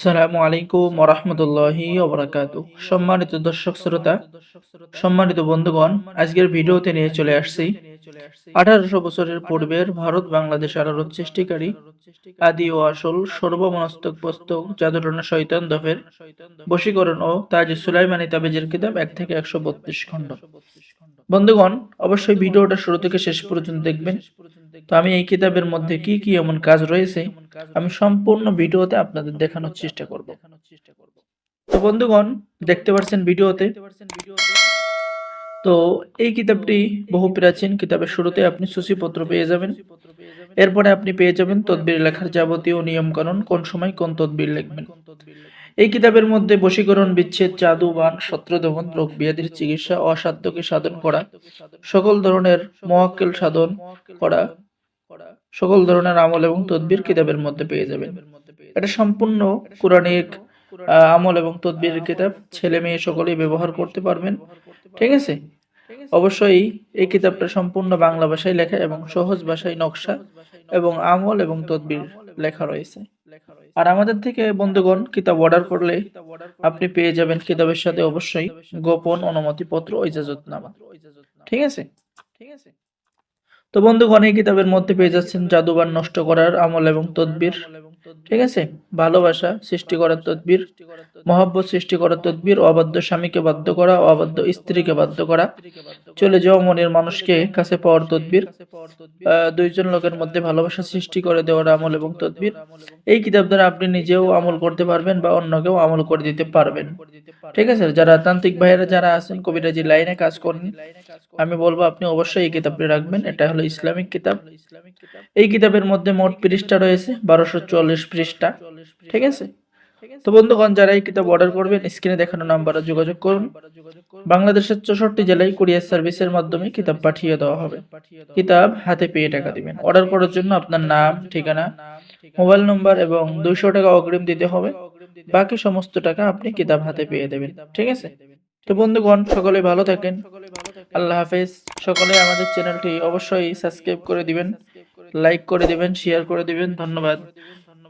আসসালামু আলাইকুম ওরহমতুল্লাহি ওবরাকাত সম্মানিত দর্শক শ্রোতা, সম্মানিত বন্ধুগণ, আজকের ভিডিওতে নিয়ে চলে আসছি। আঠারোশো বছরের পূর্বের ভারত বাংলাদেশ আলোড়ন সৃষ্টিকারী আদি ও আসল সর্বমনস্তক পুস্তক জাদুটনা শৈতান দফের বশীকরণ ও তাজ সুলাইমানি তাবেজের কিতাব এক থেকে একশো বত্রিশ খণ্ড। বন্ধুগণ, অবশ্যই ভিডিওটা শুরু থেকে শেষ পর্যন্ত দেখবেন। তো আমি এই কিতাবের মধ্যে কি কি এমন কাজ রয়েছে, আমি সম্পূর্ণ ভিডিওতে আপনাদের দেখানোর চেষ্টা করব। তো বন্ধুগণ, দেখতে পাচ্ছেন ভিডিওতে? তো এই কিতাবটি বহু প্রাচীন কিতাবের শুরুতে আপনি সূচিপত্র পেয়ে যাবেন। এরপরে আপনি পেয়ে যাবেন তদবির লেখার যাবতীয় নিয়মকানুন, কোন সময় কোন তদবির লিখবেন। এই কিতাবের মধ্যে বশীকরণ, বিচ্ছেদ, জাদু, বান, শত্রুদমন, রোগ ব্যাধির চিকিৎসা, অসাধ্যকে সাধন করা, সকল ধরনের মহাক্কেল সাধন করা সকল ধরনের আমল এবং তদবির কিতাবের মধ্যে পেয়ে যাবেন। এটা সম্পূর্ণ কোরআনিক আমল এবং তদবির কিতাব ছেলে মেয়ে সকলেই ব্যবহার করতে পারবেন। ঠিক আছে? অবশ্যই এই কিতাবটা সম্পূর্ণ বাংলা ভাষায় লেখা এবং সহজ ভাষায় নকশা এবং আমল এবং তদবির লেখা রয়েছে। আর আমাদের থেকে বন্ধুগণ, কিতাব অর্ডার করলে আপনি পেয়ে যাবেন কিতাবের সাথে অবশ্যই গোপন অনুমতিপত্র ও ইজাজতনামা। ঠিক আছে ঠিক আছে? তো বন্ধুগণ এই কিতাবের মধ্যে পেয়ে যাচ্ছেন জাদুবার নষ্ট করার আমল এবং তদবির। ঠিক আছে? ভালোবাসা সৃষ্টি করার তদবির, মহব্বত সৃষ্টি করার তদবির, অবাধ্য স্বামীকে বাধ্য করা, অবাধ্য স্ত্রীকে বাধ্য করা। চলে যাওয়া মনের মানুষকে কাছে পাওয়ার তদবির। দুইজন লোকের মধ্যে ভালোবাসা সৃষ্টি করে দেওয়ার আমল এবং তদবির। এই কিতাব দ্বারা আপনি নিজেও আমল করতে পারবেন বা অন্যকেও আমল করে দিতে পারবেন। ঠিক আছে? যারা তান্ত্রিক ভাইয়েরা যারা আছেন, কবিরাজি লাইনে কাজ করেন আমি বলব আপনি অবশ্যই এই কিতাবটি রাখবেন। এটা হলো ইসলামিক কিতাব। এই কিতাবের মধ্যে মোট পৃষ্ঠা রয়েছে বারোশো পৃষ্ঠা। ঠিক আছে? তো বন্ধুগণ যারা এই কিতাব অর্ডার করবেন স্ক্রিনে দেখানো নাম্বারে যোগাযোগ করুন। বাংলাদেশের চৌষট্টি জেলায় কুরিয়ার সার্ভিসের মাধ্যমে কিতাব পাঠিয়ে দেওয়া হবে। কিতাব হাতে পেয়ে টাকা দিবেন। অর্ডার করার জন্য আপনার নাম ঠিকানা মোবাইল নম্বর এবং দুইশো টাকা অগ্রিম দিতে হবে। বাকি সমস্ত টাকা আপনি কিতাব হাতে পেয়ে দেবেন। ঠিক আছে? তো বন্ধুগণ সকলে ভালো থাকেন। আল্লাহ হাফেজ। সকলে আমাদের চ্যানেলটি অবশ্যই সাবস্ক্রাইব করে দিবেন। লাইক করে দিবেন শেয়ার করে দিবেন। ধন্যবাদ।